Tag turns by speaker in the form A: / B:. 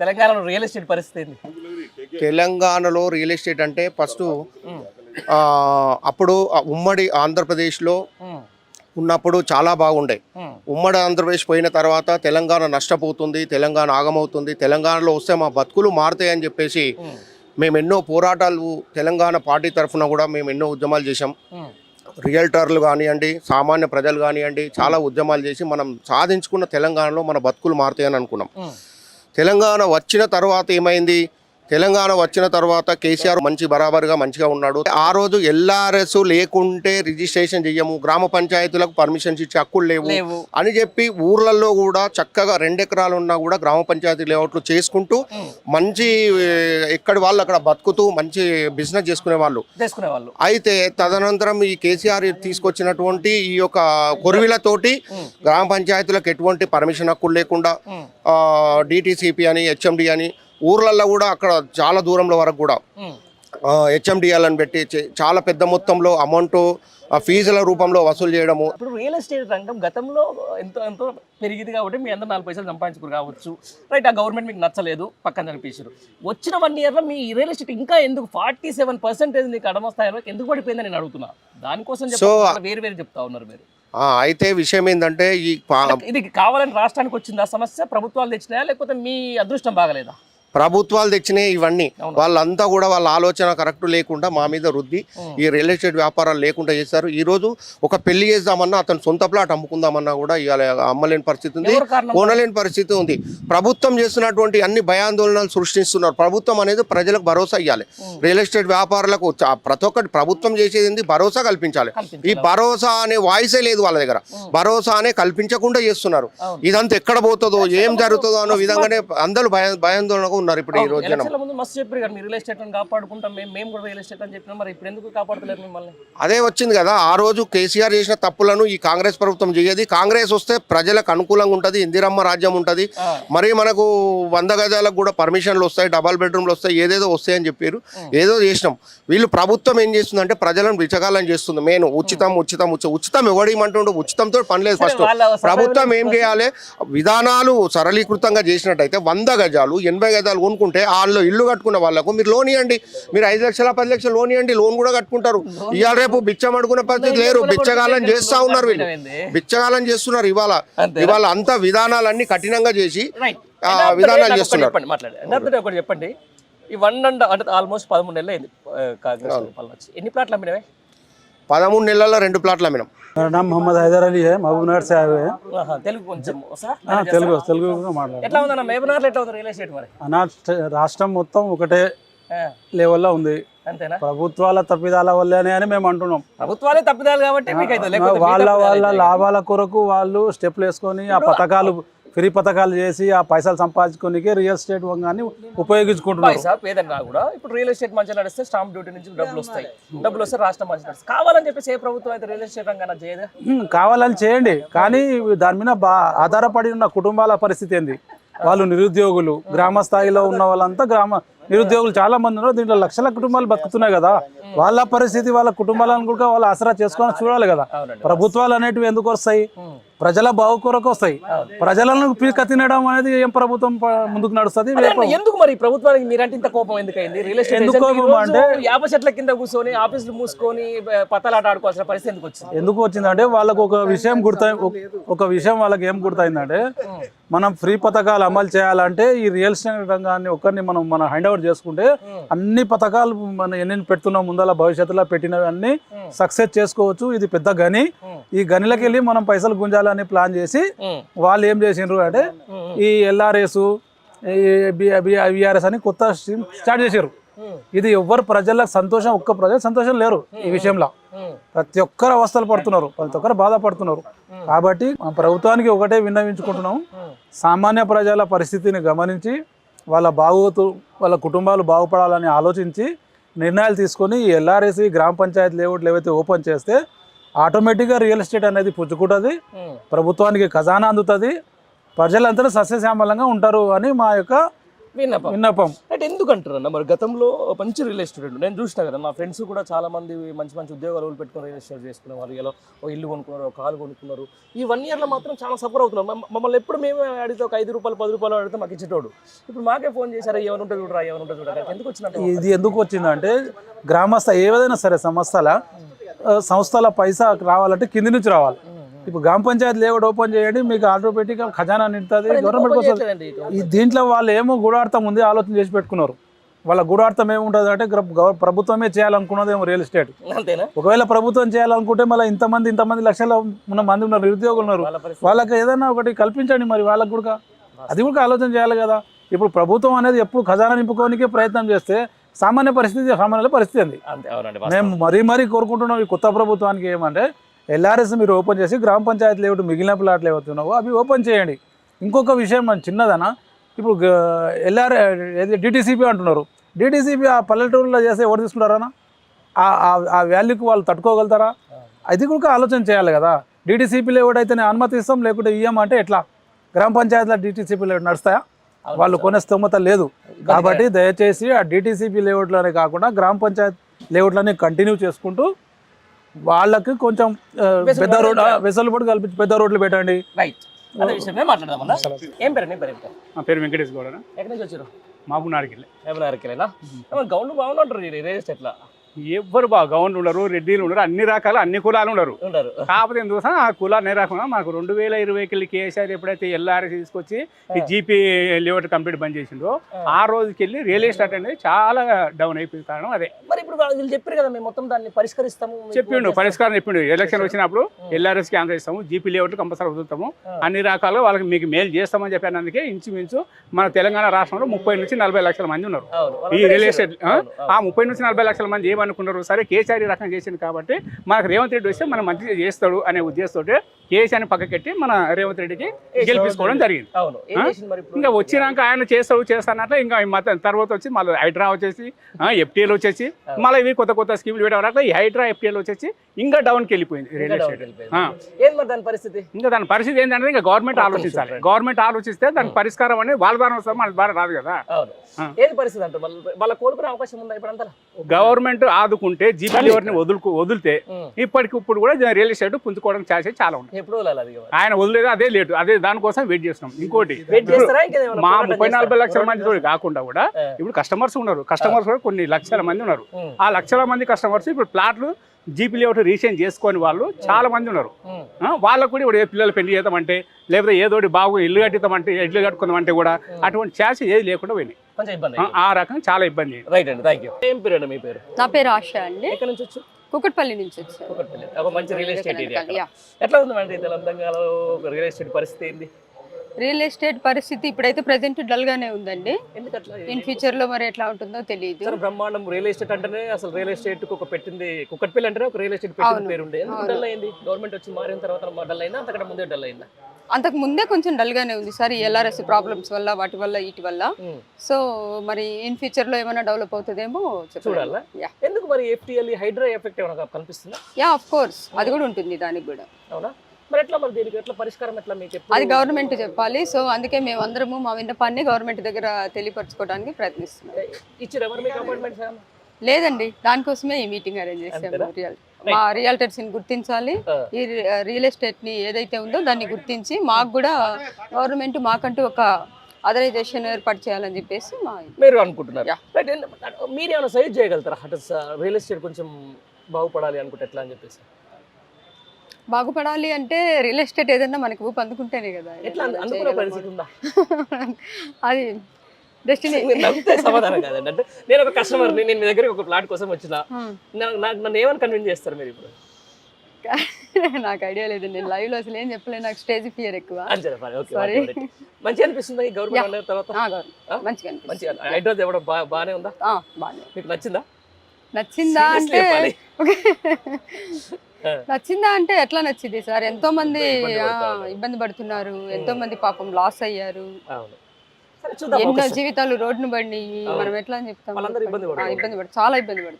A: తెలంగాణలో real estate పరిస్థితి ఏంది?
B: తెలంగాణలో రియల్ ఎస్టేట్ అంటే ఫస్ట్ అప్పుడు ఉమ్మడి ఆంధ్రప్రదేశ్లో ఉన్నప్పుడు చాలా బాగుండే.
A: ఉమ్,
B: ఉమ్మడి ఆంధ్రప్రదేశ్ పోయిన తర్వాత తెలంగాణ నష్టపోతుంది తెలంగాణ ఆగమవుతుంది తెలంగాణలో వస్తే మా బతుకులు మారుతాయి అని చెప్పేసి మేము ఎన్నో పోరాటాలు తెలంగాణ పార్టీ తరఫున కూడా మేము ఎన్నో ఉద్యమాలు చేశాం.
A: ఉమ్,
B: రియల్టర్లు కానివ్వండి సామాన్య ప్రజలు కానివ్వండి చాలా ఉద్యమాలు చేసి మనం సాధించుకున్న తెలంగాణలో మన బతుకులు మారుతాయని అనుకున్నాం. తెలంగాణ వచ్చిన తర్వాత ఏమైంది? తెలంగాణ వచ్చిన తర్వాత కేసీఆర్ మంచి బరాబర్గా మంచిగా ఉన్నాడు. ఆ రోజు ఎల్ఆర్ఎస్ లేకుంటే రిజిస్ట్రేషన్ చెయ్యము గ్రామ పంచాయతీలకు పర్మిషన్స్ ఇచ్చే హక్కులు లేవు అని చెప్పి ఊర్లలో కూడా చక్కగా రెండు ఎకరాలు ఉన్నా కూడా గ్రామ పంచాయతీ లేఅవుట్లు చేసుకుంటూ మంచి ఎక్కడి వాళ్ళు అక్కడ బతుకుతూ మంచి బిజినెస్ చేసుకునే వాళ్ళు. అయితే తదనంతరం ఈ కేసీఆర్ తీసుకొచ్చినటువంటి ఈ యొక్క కొరివిలతోటి గ్రామ పంచాయతీలకు ఎటువంటి పర్మిషన్ హక్కులు లేకుండా డిటీసీపీ అని హెచ్ఎండి అని ఊర్లల్లో కూడా అక్కడ చాలా దూరంలో వరకు కూడా హెచ్ఎండిఎల్ అని పెట్టి చాలా పెద్ద మొత్తంలో అమౌంట్ ఫీజుల రూపంలో వసూలు చేయడము.
A: ఇప్పుడు రియల్ ఎస్టేట్ రంగం గతంలో ఎంతో ఎంతో పెరిగింది కాబట్టి మీ అందరూ నాలుగు పైసలు సంపాదించుకురు కావచ్చు. రైట్ ఆ గవర్నమెంట్ మీకు నచ్చలేదు పక్కన చనిపించారు వచ్చిన వన్ ఇయర్లో మీ రియల్ ఎస్టేట్ ఇంకా ఎందుకు ఫార్టీ సెవెన్ పర్సెంటేజ్ మీకు అడమస్థాయిలో ఎందుకు పడిపోయిందని నేను అడుగుతున్నా. దానికోసం
B: So,
A: వేరు వేరు చెప్తా ఉన్నారు మీరు.
B: అయితే విషయం ఏంటంటే ఈ
A: ఇది కావాలని రాష్ట్రానికి వచ్చిందా? సమస్య ప్రభుత్వాలు తెచ్చినాయా? లేకపోతే మీ అదృష్టం బాగలేదా?
B: ప్రభుత్వాలు తెచ్చినాయి ఇవన్నీ. వాళ్ళంతా కూడా వాళ్ళ ఆలోచన కరెక్ట్ లేకుండా మా మీద రుద్ది. ఈ రియల్ ఎస్టేట్ వ్యాపారాలు లేకుండా చేశారు ఈ రోజు ఒక పెళ్ళి చేద్దామన్నా అతను సొంత ప్లాట్ అమ్ముకుందామన్నా కూడా ఇవాళ అమ్మలేని పరిస్థితి ఉంది కొనలేని పరిస్థితి ఉంది ప్రభుత్వం చేస్తున్నటువంటి అన్ని భయాందోళనలు సృష్టిస్తున్నారు ప్రభుత్వం అనేది ప్రజలకు భరోసా ఇవ్వాలి. రియల్ ఎస్టేట్ వ్యాపారులకు ప్రతి ఒక్కటి ప్రభుత్వం చేసేది? భరోసా కల్పించాలి ఈ. భరోసా అనే వాయిసే లేదు వాళ్ళ దగ్గర భరోసా అనే కల్పించకుండా చేస్తున్నారు. ఇదంతా ఎక్కడ పోతుందో ఏం జరుగుతుందో అనే విధంగానే అందరూ భయ భయాందోళనగా ఉన్నారు ఇప్పుడు ఈ రోజు జనం
A: ఎలక్షన్ల ముందు మస్తు చెప్పారు కదా మీరు రియల్ ఎస్టేట్ కాపాడుకుంటాం మేము మేము కూడా రియల్ ఎస్టేట్ అని చెప్పినాం మరి ఇప్పుడు ఎందుకు కాపాడుతలేరు మిమ్మల్ని?
B: అదే వచ్చింది కదా ఆ రోజు కేసీఆర్ చేసిన తప్పులను ఈ కాంగ్రెస్ ప్రభుత్వం చేయదు. కాంగ్రెస్ వస్తే ప్రజలకు అనుకూలంగా ఉంటుంది ఇందిరమ్మ రాజ్యం ఉంటుంది. మరి మనకు వంద గజాలకు కూడా పర్మిషన్లు వస్తాయి డబల్ బెడ్రూమ్లు వస్తాయి ఏదేదో వస్తాయని చెప్పారు. ఏదో చేసినాం. వీళ్ళు ప్రభుత్వం ఏం చేస్తుందంటే ప్రజలను విచకాలం చేస్తుంది మెయిన్. ఉచితం ఉచితం ఉచితం. ఉచితం ఎవడేమంటుండు ఉచితంతో పని లేదు ఫస్ట్ ప్రభుత్వం ఏం చేయాలి? విధానాలు సరళీకృతంగా చేసినట్టయితే వంద గజాలు ఎనభై గజాలు కొనుక్కుంటే వాళ్ళు ఇల్లు కట్టుకున్న వాళ్ళకు మీరు లోన్ ఇవ్వండి మీరు ఐదు లక్షల పది లక్షలు లోన్ ఇవ్వండి లోన్ కూడా కట్టుకుంటారు. ఇవాళ రేపు బిచ్చం అడుకునే పరిస్థితి లేరు. బిచ్చగాలం చేస్తా ఉన్నారు వీళ్ళు. బిచ్చగాలం చేస్తున్నారు ఇవాళ. ఇవాళ అంతా విధానాలన్నీ కఠినంగా చేసి విధానాలు చేస్తున్నారు.
A: చెప్పండి ఒకటి ఈ వన్ అండ్ అంటే ఆల్మోస్ట్ పదమూడు నెలలు అయింది కాంగ్రెస్ ఎన్ని ప్లాట్లు అమ్మినవే?
B: పదమూడు నెలల్లో రెండు ప్లాట్ల అమ్మినాం
C: मेरा नाम मोहम्मद हैदर अली है महबूब नगर से आए हुए हैं
A: ఆహా, తెలుగు కొంచెం వస్తా?
C: हाँ, తెలుగు తెలుగు కూడా మాట్లాడారు
A: ఎట్లా ఉందన్న మేబనర్లో ఎట్లా ఉంది రియల్ ఎస్టేట్ మరి
C: అనా రాష్ట్రం మొత్తం ఒకటే
A: ఆ,
C: లెవెల్లో ఉంది
A: అంతేనా
C: ప్రభుత్వాల తప్పిదాల వల్లనే అని మేము అంటున్నాం
A: ప్రభుత్వాలే తప్పిదాలు కాబట్టి మీకు అయితే లేకపోతే మీ
C: వాళ్ళ
A: తప్పిదాలు
C: వాళ్ళ
A: అయితే.
C: లాభాల కొరకు వాళ్ళు స్టెప్లు వేసుకొని ఆ పథకాలు ఫ్రీ పథకాలు చేసి ఆ పైసలు సంపాదించుకోనికి రియల్ ఎస్టేట్ వంగాన్ని ఉపయోగించుకుంటున్నారు.
A: పైసా? పేదన్నా కూడా. ఇప్పుడు రియల్ ఎస్టేట్ మంచిగా నడిస్తే స్టాంప్ డ్యూటీ నుంచి డబ్బులు వస్తాయి. డబ్బులు వస్తే రాష్ట్రం మంచిగా నడుస్తుంది. కావాలని చెప్పేసి ఏ ప్రభుత్వం అయితే రియల్ ఎస్టేట్ రంగాన చేయదు?
C: కావాలని చేయండి. కానీ దాని మీద బా ఆధారపడి ఉన్న కుటుంబాల పరిస్థితి ఏంది? వాళ్ళు నిరుద్యోగులు గ్రామ స్థాయిలో ఉన్న వాళ్ళంతా గ్రామ నిరుద్యోగులు చాలా మంది ఉన్నారు. దీంట్లో లక్షల కుటుంబాలు బతుకుతున్నాయి కదా. వాళ్ళ పరిస్థితి వాళ్ళ కుటుంబాలను కూడా వాళ్ళు ఆసరా చేసుకొని చూడాలి కదా. ప్రభుత్వాలు అనేటివి ఎందుకు వస్తాయి. ప్రజల బాగు కొరకు వస్తాయి. ప్రజలను పీక తినడం అనేది ఏం ప్రభుత్వం ముందుకు నడుస్తుంది?
A: ఎందుకు మరి ప్రభుత్వానికి మీరంటే ఇంత కోపం? ఎందుకైంది? రియల్ ఎస్టేట్
C: ఎందుకు కోపం అంటే-
A: యాప చెట్ల కింద కూర్చొని ఆఫీసులు మూసుకొని పతలాట ఆడుకోవాల్సిన పరిస్థితి ఎందుకు వచ్చింది?
C: ఎందుకు వచ్చిందంటే వాళ్ళకు ఒక విషయం గుర్తయి ఒక- ఒక విషయం వాళ్ళకి ఏం గుర్తయిందంటే మనం ఫ్రీ పథకాలు అమలు చేయాలంటే ఈ రియల్ ఎస్టేట్ రంగాన్ని ఒక్కరిని మనం మన హ్యాండ్ ఓవర్ చేసుకుంటే అన్ని పథకాలు మనం ఎన్ని పెడుతున్నాం ముందల భవిష్యత్తులో పెట్టినవి అన్ని సక్సెస్ చేసుకోవచ్చు. ఇది పెద్ద గని. ఈ గనిలోకి వెళ్ళి మనం పైసలు గుంజాలని ప్లాన్ చేసి. వాళ్ళు ఏం చేసిండ్రు అంటే ఈ ఎల్ఆర్ఎస్ విఆర్ఎస్ అని కొత్త స్కీమ్ స్టార్ట్ చేశారు. ఇది ఎవ్వరు ప్రజలకు సంతోషం ఒక్క ప్రజలకు సంతోషం లేరు ఈ విషయంలో. ప్రతి ఒక్కరు అవస్థలు పడుతున్నారు. ప్రతి ఒక్కరు బాధపడుతున్నారు. కాబట్టి మా ప్రభుత్వానికి ఒకటే విన్నవించుకుంటున్నాం సామాన్య ప్రజల పరిస్థితిని గమనించి వాళ్ళ బాగోతు వాళ్ళ కుటుంబాలు బాగుపడాలని ఆలోచించి నిర్ణయాలు తీసుకొని ఈ ఎల్ఆర్ఎస్సి గ్రామ పంచాయతీ లేఅవుట్లు ఏవైతే ఓపెన్ చేస్తే ఆటోమేటిక్గా రియల్ ఎస్టేట్ అనేది పుచ్చుకుంటుంది. ప్రభుత్వానికి ఖజానా అందుతుంది ప్రజలందరూ సస్యశ్యామలంగా ఉంటారు అని మా యొక్క
A: విన్నపం.
C: విన్నపం.
A: అంటే ఎందుకు అంటారన్న మరి గతంలో మంచి రియల్ ఎస్టేట్ నేను చూసిన కదా నా ఫ్రెండ్స్ కూడా చాలా మంది మంచి మంచి ఉద్యోగాలు పెట్టుకుని రియల్ ఎస్టేట్ చేసుకునే వాళ్ళు. ఇలా ఓ ఇల్లు కొనుక్కున్నారు ఒక కారు కొనుక్కున్నారు. ఈ వన్ ఇయర్లో మాత్రం చాలా సఫర్ అవుతున్నాం. మమ్మ- మమ్మల్ని ఎప్పుడు మేము అడిగితే ఒక ఐదు రూపాయలు పది రూపాయలు అడిగితే మాకు ఇచ్చేటోడు. ఇప్పుడు మాకే ఫోన్ చేశారు ఏమైనా ఉంటుంది చూడరా ఏమైనా ఉంటుంది చూడరా ఎందుకు వచ్చినట్టు
C: ఇది ఎందుకు వచ్చిందంటే గ్రామస్థ ఏదైనా సరే సంస్థల సంస్థల పైసా రావాలంటే కింది నుంచి రావాలి. ఇప్పుడు గ్రామ పంచాయతీ లేఅవుట్ ఓపెన్ చేయండి మీకు ఆటోమేటిక్గా ఖజానా నిండుతుంది గవర్నమెంట్ వస్తుంది. ఈ దీంట్లో వాళ్ళు ఏమో గూఢార్థం ఉంది ఆలోచన చేసి పెట్టుకున్నారు. వాళ్ళ గూఢార్థం ఏముంటుంది అంటే ప్రభుత్వమే చేయాలనుకున్నది ఏమో రియల్ ఎస్టేట్. ఒకవేళ ప్రభుత్వం చేయాలనుకుంటే మళ్ళీ ఇంతమంది ఇంతమంది లక్షల ఉన్న మంది ఉన్నారు నిరుద్యోగులు ఉన్నారు. వాళ్ళకి ఏదైనా ఒకటి కల్పించండి మరి వాళ్ళకు కూడా. అది కూడా ఆలోచన చేయాలి కదా. ఇప్పుడు ప్రభుత్వం అనేది ఎప్పుడు ఖజానా నింపుకోనికే ప్రయత్నం చేస్తే సామాన్య పరిస్థితి సామాన్యుల పరిస్థితి అంది మేము మరీ మరీ కోరుకుంటున్నాం ఈ కొత్త ప్రభుత్వానికి ఏమంటే ఎల్ఆర్ఎస్ మీరు ఓపెన్ చేసి గ్రామ పంచాయతీలు ఏమిటి మిగిలిన ప్లాట్లు ఏవవుతున్నావో అవి ఓపెన్ చేయండి. ఇంకొక విషయం మన చిన్నదనా? ఇప్పుడు ఎల్ఆర్ ఏది డిటీసీపీ అంటున్నారు. డిటీసీపీ ఆ పల్లెటూరులో చేస్తే ఎవరు తీసుకుంటారనా? ఆ- వాల్యూకి వాళ్ళు తట్టుకోగలుగుతారా? అది కూడా ఆలోచన చేయాలి కదా. డిటీసీపీలో ఎవడైతే అనుమతి ఇస్తాం లేకుంటే ఇయ్యం అంటే ఎట్లా? గ్రామ పంచాయతీలో డిటీసీపీలు నడుస్తాయా? వాళ్ళు కొనే స్తోమత లేదు. కాబట్టి దయచేసి ఆ డిటీసీపీ లేఅవుట్లోనే కాకుండా గ్రామ పంచాయత్ లేఅవుట్లని కంటిన్యూ చేసుకుంటూ వాళ్ళకి కొంచెం పెద్ద రోడ్ వెసులుబాటు కల్పించి పెద్ద రోడ్లు పెట్టండి.
A: రైట్ అదే విషయమే మాట్లాడదామన్నా ఏం పేరు పేరు
D: నా పేరు వెంకటేష్ గౌడ
A: ఎక్కడి నుంచి వచ్చారు?
D: మాబు
A: గౌండ్ బాగుంటారు రియల్ ఎస్టేట్లో
D: ఎవ్వరు బా గౌండ్లు ఉండరు రెడ్డిలు ఉండరు అన్ని రకాల అన్ని కులాలు ఉండరు. కాకపోతే ఎందుకు ఆ కులాలు అన్ని రకం మాకు రెండు వేల ఇరవైకి కేసీఆర్ ఎప్పుడైతే ఎల్ఆర్ తీసుకొచ్చి ఈ జీపీ లేఅవుట్ కంప్లీట్ బంద్ చేసిండో ఆ. రోజుకి వెళ్ళి రియల్ ఎస్టేట్ అనేది చాలా డౌన్ అయిపోయింది కారణం అదే.
A: మరి ఇప్పుడు చెప్పారు కదా మేము మొత్తం దాన్ని పరిష్కరిస్తాము
D: చెప్పిండు. పరిష్కారం చెప్పిండు. ఎలక్షన్ వచ్చినప్పుడు ఎల్ఆర్ఎస్ క్యాన్సర్ ఇస్తాము జీపీ లేఅవుట్ కంపల్సరీ వదులుతాము. అన్ని రకాలుగా వాళ్ళకి మీకు మేలు చేస్తామని చెప్పినందుకే ఇంచుమించు మన తెలంగాణ రాష్ట్రంలో ముప్పై నుంచి నలభై లక్షల మంది ఉన్నారు. ఈ రియల్ ఎస్టేట్. ఆ? ముప్పై నుంచి నలభై లక్షల మంది ఏమనుకున్నారు? సరే కేసీఆర్ రకం చేసింది కాబట్టి మనకు రేవంత్ రెడ్డి వస్తే మనం మంచిగా చేస్తాడు అనే ఉద్దేశంతో కేసీఆర్ని పక్కకెట్టి మన రేవంత్ రెడ్డికి గెలిపించుకోవడం జరిగింది. ఇంకా వచ్చినాక ఆయన చేస్తాడు చేస్తానట్ల ఇంకా మొత్తం తర్వాత వచ్చి మళ్ళీ హైడ్రా వచ్చేసి ఎఫ్టీఎల్ వచ్చేసి మళ్ళీ ఇవి కొత్త కొత్త స్కీమ్లు పెట్టడం ఈ హైడ్రా ఎఫ్టీఎల్ వచ్చేసి ఇంకా డౌన్కి వెళ్ళిపోయింది రియల్ ఎస్టేట్
A: దాని పరిస్థితి?
D: ఇంకా దాని పరిస్థితి ఏంటంటే ఇంకా గవర్నమెంట్ ఆలోచించాలి. గవర్నమెంట్ ఆలోచిస్తే దాని పరిష్కారం అనేది వాళ్ళ ద్వారా వస్తుంది మన ద్వారా రాదు కదా.
A: ఏది పరిస్థితి అంటే వాళ్ళ కోలుకునే అవకాశం ఉందా ఇప్పుడు అంతా
D: గవర్నమెంట్ ఆదుకుంటే జీపీ లివర్ని వదులుకు వదిలితే ఇప్పటికి ఇప్పుడు కూడా రియల్ ఎస్టేట్ పుంజుకోవడం ఛాన్సెస్ చాలా ఉన్నాయి.
A: ఇక?
D: ఆయన వదిలేదు అదే లేటు. అదే దానికోసం వెయిట్ చేస్తున్నాం. ఇంకోటి మా ముప్పై నలభై? లక్షల మంది కాకుండా కూడా. ఇప్పుడు కస్టమర్స్ ఉన్నారు. కస్టమర్స్ కూడా కొన్ని లక్షల మంది ఉన్నారు. ఆ. లక్షల మంది కస్టమర్స్ ఇప్పుడు ప్లాట్లు జీపీ లేఅవుట్ రీసేంజ్ చేసుకొని వాళ్ళు చాలా మంది ఉన్నారు. వాళ్ళకు కూడా ఇప్పుడు ఏ పిల్లలు పెళ్ళి చేద్దామంటే లేకపోతే ఏదోటి బాగు ఇల్లు కట్టిద్దామంటే ఇల్లు కట్టుకుందామంటే కూడా అటువంటి ఛాన్స్ ఏది లేకుండా పోయినాయి.
A: కొంచెం ఇబ్బంది
D: ఆ, రకం చాలా ఇబ్బంది
A: రైట్ అండి థ్యాంక్ యూ ఏం పేరు అండి మీ పేరు?
E: నా పేరు ఆశ అండి.
A: ఎక్కడి నుంచి వచ్చు
E: కుకట్పల్లి నుంచి వచ్చాను
A: కూకట్పల్లి ఒక మంచి రియల్ ఎస్టేట్ ఏరియా. ఎట్లా ఉంది మేడం తెలంగాణలో రియల్ ఎస్టేట్ పరిస్థితి ఏంది?
E: రియల్ ఎస్టేట్ పరిస్థితి ఇప్పుడైతే ప్రజెంట్ డల్ గానే ఉందండి. ఇన్ ఫ్యూచర్లో మరి ఎట్లా ఉంటుందో తెలియదు
A: బ్రహ్మాండం రియల్ ఎస్టేట్ అంటేనే అసలు రియల్ ఎస్టేట్ ఒక పెట్టింది కుక్కట్పల్లి అంటేనే ఒక రియల్ ఎస్టేట్
E: అవును.
A: పేరు ఉండే డల్ అయింది? గవర్నమెంట్ వచ్చి మారిన తర్వాత డల్ అయిందా? అంతకంటే ముందే డల్ అయిందా?
E: అంతకు ముందే కొంచెం డల్ గానే ఉంది సార్ ఎల్ఆర్ఎస్ ప్రాబ్లమ్స్ వల్ల వాటి వల్ల వీటి వల్ల. సో మరి ఇన్ ఫ్యూచర్లో ఏమైనా డెవలప్ అవుతుందేమో
A: చూడాలా? ఎందుకు మరి ఎఫ్టీఎల్ హైడ్రా ఎఫెక్ట్ ఏమైనా కనిపిస్తుందా?
E: యా ఆఫ్ కోర్స్ అది కూడా ఉంటుంది దానికి కూడా.
A: అవునా? మరి ఎట్లా మరి దీనికి? ఎట్లా పరిష్కారం ఎట్లా మీకు ఎప్పుడు?
E: అది గవర్నమెంట్ చెప్పాలి. సో అందుకే మేము అందరము మా విన్నపాన్ని గవర్నమెంట్ దగ్గర తెలియపరచుకోవడానికి ప్రయత్నిస్తున్నాం.
A: ఇచ్చారు ఎవరు మీకు అపాయింట్మెంట్స్
E: లేదండి. దానికోసమే ఈ మీటింగ్ అరేంజ్ చేసాము రియల్ మా రియల్టర్స్ని గుర్తించాలి. ఈ రియల్ ఎస్టేట్ని ఏదైతే ఉందో దాన్ని గుర్తించి మాకు కూడా గవర్నమెంట్ మాకంటూ ఒక అథరైజేషన్ ఏర్పాటు చేయాలని చెప్పేసి మా
A: మీరు అనుకుంటున్నారు. మీరు ఏమైనా సజెస్ట్ చేయగలుగుతారా? రియల్ ఎస్టేట్ కొంచెం బాగుపడాలి అనుకుంటే ఎట్లా అని చెప్పేసి.
E: బాగుపడాలి అంటే రియల్ ఎస్టేట్ ఏదన్నా మనకి ఊపు అందుకుంటేనే కదా అది డెస్టినీ
A: సమాధానం కాదండి. అంటే నేను ఒక కస్టమర్ నేను మీ దగ్గరికి ఒక ప్లాట్ కోసం వచ్చిన. నాకు నన్ను ఏమని కన్విన్స్ చేస్తారు మీరు ఇప్పుడు?
E: నాకు ఐడియా లేదు. నేను లైవ్లో అసలు ఏం చెప్పలేదు నాకు స్టేజ్ ఫియర్ ఎక్కువ. Sorry.
A: మంచి అనిపిస్తుంది గవర్నమెంట్ తర్వాత?
E: మంచిగా అనిపిస్తుంది.
A: మంచి హైడ్రోజ్ ఇవ్వడం బాగానే ఉందా?
E: బాగానే
A: మీకు నచ్చిందా?
E: నచ్చిందా అంటే. నచ్చిందా అంటే ఎట్లా నచ్చింది సార్? ఎంతో మంది
A: ఇబ్బంది
E: పడుతున్నారు. ఎంతో మంది పాపం లాస్ అయ్యారు.
A: అవును. సరే చూద్దాం
E: ఎన్నో. జీవితాలు రోడ్డును పడినాయి
A: అవును.
E: మనం ఎట్లా అని చెప్తాం.
A: వాళ్ళందరూ
E: ఇబ్బంది పడు చాలా ఇబ్బంది పడుతున్నారు.